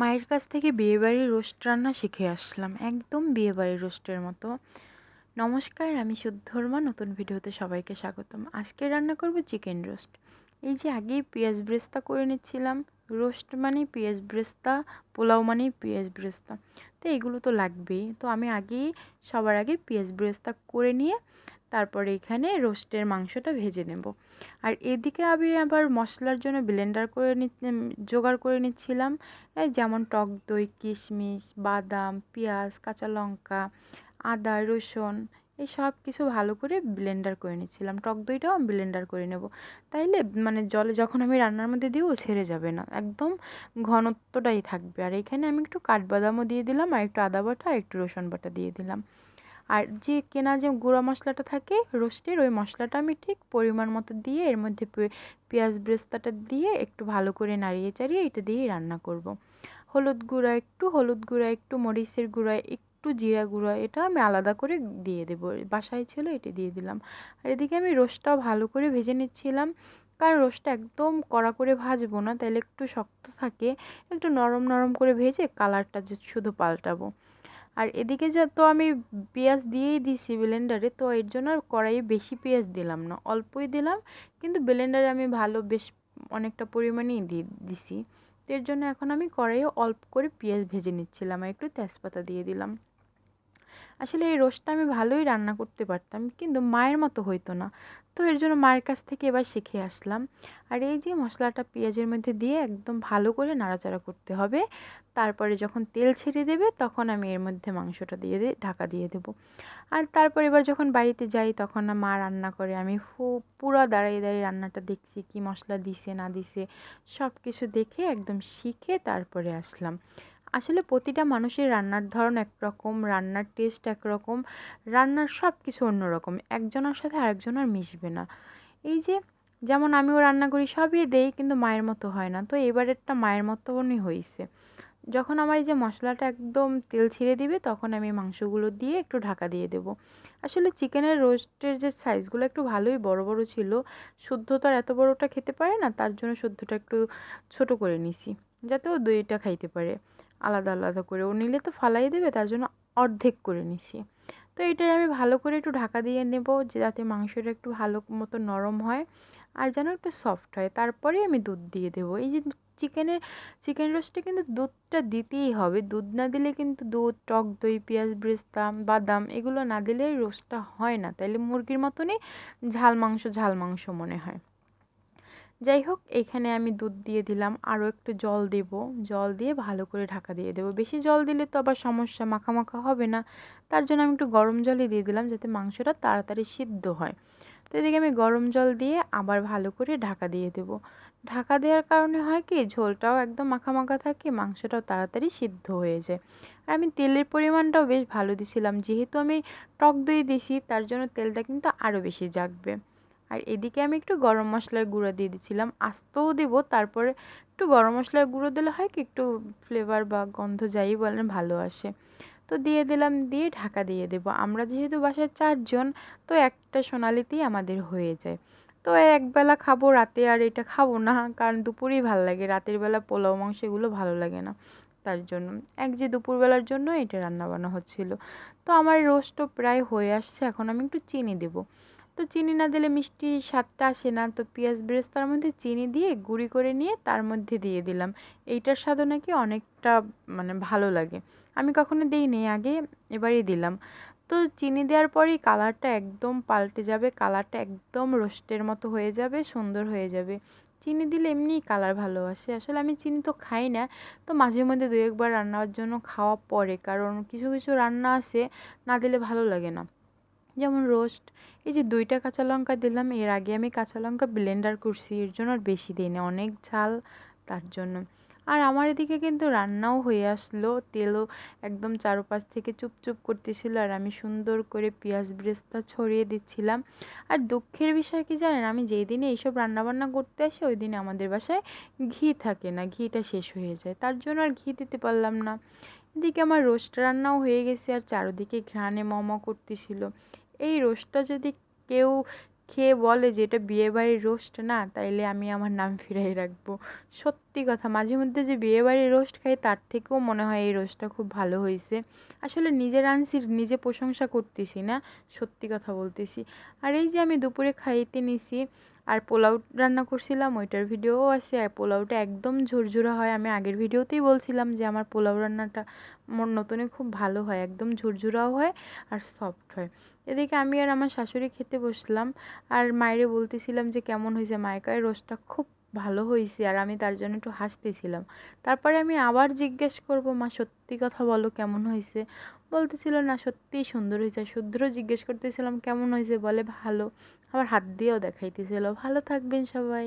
মায়ের কাছ থেকে বিয়েবাড়ির রোস্ট রান্না শিখে আসলাম, একদম বিয়েবাড়ির রোস্টের মতো। নমস্কার, আমি শুদ্ধর্মা, নতুন ভিডিওতে সবাইকে স্বাগতম। আজকে রান্না করব চিকেন রোস্ট। এই যে আগেই পেঁয়াজ ব্রেস্তা করে নিচ্ছিলাম, রোস্ট মানে পেঁয়াজ ব্রেস্তা, পোলাও মানে পেঁয়াজ ব্রেস্তা। তো এগুলো তো লাগবেই। তো আমি আগেই, সবার আগে পেঁয়াজ ব্রেস্তা করে নিয়ে তারপরে এখানে রোস্টের মাংসটা ভেজে নেব। আর এদিকে আমি আবার মশলার জন্য ব্লেন্ডার করে নি জোগাড় করে নিচ্ছিলাম। যেমন টক দই, কিশমিশ, বাদাম, পেঁয়াজ, কাঁচা লঙ্কা, আদা, রসুন, এই সব কিছু ভালো করে ব্লেন্ডার করে নিচ্ছিলাম। টক দইটাও আমি ব্লেন্ডার করে নেব। তাইলে মানে জলে যখন আমি রান্নার মধ্যে দিই, ও ছেড়ে যাবে না। একদম ঘনত্বটাই থাকবে। আর এখানে আমি একটু কাঠবাদামও দিয়ে দিলাম, আর একটু আদা বাটা, আর একটু রসুন বাটা দিয়ে দিলাম। আর যে কেনা যে গুঁড়া মশলাটা থাকে রোস্টের ওই মশলাটা আমি ঠিক পরিমাণ মতো দিয়ে এর মধ্যে পেঁয়াজ ব্রেস্তাটা দিয়ে একটু ভালো করে নাড়িয়ে চাড়িয়ে এটা দিয়েই রান্না করব। হলুদ গুঁড়া একটু, হলুদ গুঁড়া একটু, মরিচের গুঁড়া একটু, জিরা গুঁড়া, এটা আমি আলাদা করে দিয়ে দেবো। বাসায় ছিল এটা দিয়ে দিলাম। আর এদিকে আমি রোস্টটাও ভালো করে ভেজে নিচ্ছিলাম। কারণ রোস্টটা একদম কড়া করে ভাজবো না তাহলে একটু শক্ত থাকে। একটু নরম নরম করে ভেজে কালারটা শুধু পাল্টাবো। আর এদিকে যে তো আমি পেঁয়াজ দিয়েই দিছি ব্লেন্ডারে তো এর জন্য আর কড়াইয়ে বেশি পেঁয়াজ দিলাম না, অল্পই দিলাম। কিন্তু ব্লেন্ডারে আমি ভালো বেশ অনেকটা পরিমাণেই দিয়ে দিছি। তো এর জন্য এখন আমি কড়াইয়ে অল্প করে পেঁয়াজ ভেজে নিচ্ছিলাম আর একটু তেজপাতা দিয়ে দিলাম। আসলে এই রোস্টটা আমি ভালোই রান্না করতে পারতাম, কিন্তু মায়ের মতো হইতো না। তো এর জন্য মায়ের কাছ থেকে এবার শিখে আসলাম। আর এই যে মশলাটা পেঁয়াজের মধ্যে দিয়ে একদম ভালো করে নাড়াচাড়া করতে হবে, তারপরে যখন তেল ছেড়ে দেবে তখন আমি এর মধ্যে মাংসটা দিয়ে দিয়ে ঢাকা দিয়ে দেবো। আর তারপর এবার যখন বাড়িতে যাই তখন মা রান্না করে, আমি পুরো দাঁড়িয়ে দাঁড়িয়ে রান্নাটা দেখছি কি মশলা দিছে না দিছে সব কিছু দেখে একদম শিখে তারপরে আসলাম। আসলে প্রতিটা মানুষের রান্নার ধরন একরকম, রান্নার টেস্ট একরকম, রান্নার সব কিছু অন্যরকম। একজনের সাথে আরেকজনের মিশবে না। এই যে যেমন আমিও রান্না করি, সবই দেই কিন্তু মায়ের মতো হয় না। তো এবারেরটা মায়ের মতনই হয়েছে যখন আমার এই যে মশলাটা একদম তেল ছেড়ে দিবে, তখন আমি মাংসগুলো দিয়ে একটু ঢাকা দিয়ে দেবো। আসলে চিকেনের রোস্টের যে সাইজগুলো একটু ভালোই বড় বড় ছিল, শুদ্ধ তো আর এত বড়টা খেতে পারে না, তার জন্য শুদ্ধটা একটু ছোট করে নিছি। যাতে ও দইটা খাইতে পারে। আলাদা আলাদা করে। ও নিলে তো ফালাই দেবে, তার জন্য অর্ধেক করে নিছি। তো এটাই আমি ভালো করে একটু ঢাকা দিয়ে নেব যাতে মাংসটা একটু ভালো মতো নরম হয় আর যেন একটু সফট হয়। তারপরে আমি দুধ দিয়ে দেবো। এই যে চিকেনের, চিকেন রোস্টে কিন্তু দুধটা দিতেই হবে। দুধ না দিলে কিন্তু দুধ, টক দই, পেঁয়াজ, ব্রেস্তা, বাদাম এগুলো না দিলে রোস্টটা হয় না। তাইলে মুরগির মতনই ঝাল মাংস ঝাল মাংস মনে হয়। যাই হোক, এখানে আমি দুধ দিয়ে দিলাম। আরও একটু জল দেব। জল দিয়ে ভালো করে ঢাকা দিয়ে দেবো। বেশি জল দিলে তো আবার সমস্যা মাখা হবে না। তার জন্য আমি একটু গরম জলই দিয়ে দিলাম যাতে মাংসটা তাড়াতাড়ি সিদ্ধ হয়। তো এদিকে আমি গরম জল দিয়ে আবার ভালো করে ঢাকা দিয়ে দেব। ঢাকা দেওয়ার কারণে হয় কি, ঝোলটাও একদম মাখা থাকে, মাংসটাও তাড়াতাড়ি সিদ্ধ হয়ে যায়। আর আমি তেলের পরিমাণটাও বেশ ভালো দিছিলাম। যেহেতু আমি টক দই দিছি, তার জন্য তেলটা কিন্তু আরও বেশি জাগবে। আর এদিকে আমি একটু গরম মশলার গুঁড়ো দিয়ে দিচ্ছিলাম আস্তও দেবো, তারপরে একটু গরম মশলার গুঁড়ো দিলে হয় কি একটু ফ্লেভার বা গন্ধ যাই বলেন ভালো আসে। তো দিয়ে দিলাম, দিয়ে ঢাকা দিয়ে দেবো। আমরা যেহেতু বাসায় চারজন, তো একটা সোনালিতেই আমাদের হয়ে যায়। তো একবেলা খাব রাতে, আর এটা খাব না, কারণ দুপুরেই ভালো লাগে, রাতের বেলা পোলাও, মাংস এগুলো ভালো লাগে না তার জন্য। এক যে দুপুরবেলার জন্য এটা রান্না বান্না হচ্ছিল। তো আমার রোস্টও প্রায় হয়ে আসছে, এখন আমি একটু চিনি দেবো। তো চিনি না দিলে মিষ্টি স্বাদটা আসে না। তো পেঁয়াজ বেরেস্তার মধ্যে চিনি দিয়ে গুঁড়ি করে নিয়ে তার মধ্যে দিয়ে দিলাম। এইটার স্বাদও নাকি অনেকটা মানে ভালো লাগে। আমি কখনো দিইনি, আগে এবারই দিলাম। তো চিনি দেওয়ার পরেই কালারটা একদম পাল্টে যাবে, কালারটা একদম রোস্টের মতো হয়ে যাবে, সুন্দর হয়ে যাবে। চিনি দিলে এমনিই কালার ভালো আসে। আসলে আমি চিনি তো খাই না, তো মাঝে মধ্যে দু একবার রান্নার জন্য খাওয়া পড়ে কারণ কিছু কিছু রান্না আছে, না দিলে ভালো লাগে না। যেমন রোস্ট। এই যে দুইটা কাঁচা লঙ্কা দিলাম, এর আগে আমি কাঁচা লঙ্কা ব্লেন্ডার করছি, এর জন্য আর বেশি দিই না, অনেক ঝাল তার জন্য। আর আমার এদিকে কিন্তু রান্নাও হয়ে আসলো, তেলও একদম চারপাশ থেকে চুপচুপ করতেছিল আর আমি সুন্দর করে পেঁয়াজ ব্রেস্তা ছড়িয়ে দিচ্ছিলাম। আর দুঃখের বিষয় কি জানেন, আমি যেই দিনে এইসব রান্নাবান্না করতে আসি, ওই দিনে আমাদের বাসায় ঘি থাকে না, ঘিটা শেষ হয়ে যায়, তার জন্য আর ঘি দিতে পারলাম না। এদিকে আমার রোস্ট রান্নাও হয়ে গেছে, আর চারদিকে ঘ্রাণে মম করতেছিল। এই রোস্টটা যদি কেউ খেয়ে বলে যে এটা বিয়েবাড়ির রোস্ট না, তাইলে আমি আমার নাম ফিরাই রাখব। সত্যি কথা, মাঝে মধ্যে যে বিয়েবাড়ির রোস্ট খাই, তার থেকেও মনে হয় এই রোস্টটা খুব ভালো হয়েছে আসলে নিজের আনসির, নিজে প্রশংসা করতেছি না, সত্যি কথা বলতেছি। আর এই যে আমি দুপুরে খাইতে নিছি আর পোলাও রান্না করছিলাম, ওইটার ভিডিওও আছে, আর পোলাওটা একদম ঝুরঝুরা হয়। আমি আগের ভিডিওতেই বলছিলাম যে আমার পোলাও রান্নাটা মোর নতুনে খুব ভালো হয়, একদম ঝুরঝুরাও হয় আর সফট হয়। এদিকে আমি আর আমার শাশুড়ি খেতে বসলাম, আর মায়েরে বলতেছিলাম যে কেমন হয়েছে মায়কায় রোস্টটা খুব ভালো হয়েছে আর আমি তার জন্য একটু হাসতেছিলাম। তারপরে আমি আবার জিজ্ঞেস করব, মা, সত্যি কথা বলো, কেমন হয়েছে? বলতেছিল, না, সত্যিই সুন্দর হয়েছে। শুদ্ধ জিজ্ঞেস করতেছিলাম, কেমন হয়েছে? বলে, ভালো। আবার হাত দিয়েও দেখাইতেছিল, ভালো থাকবেন সবাই।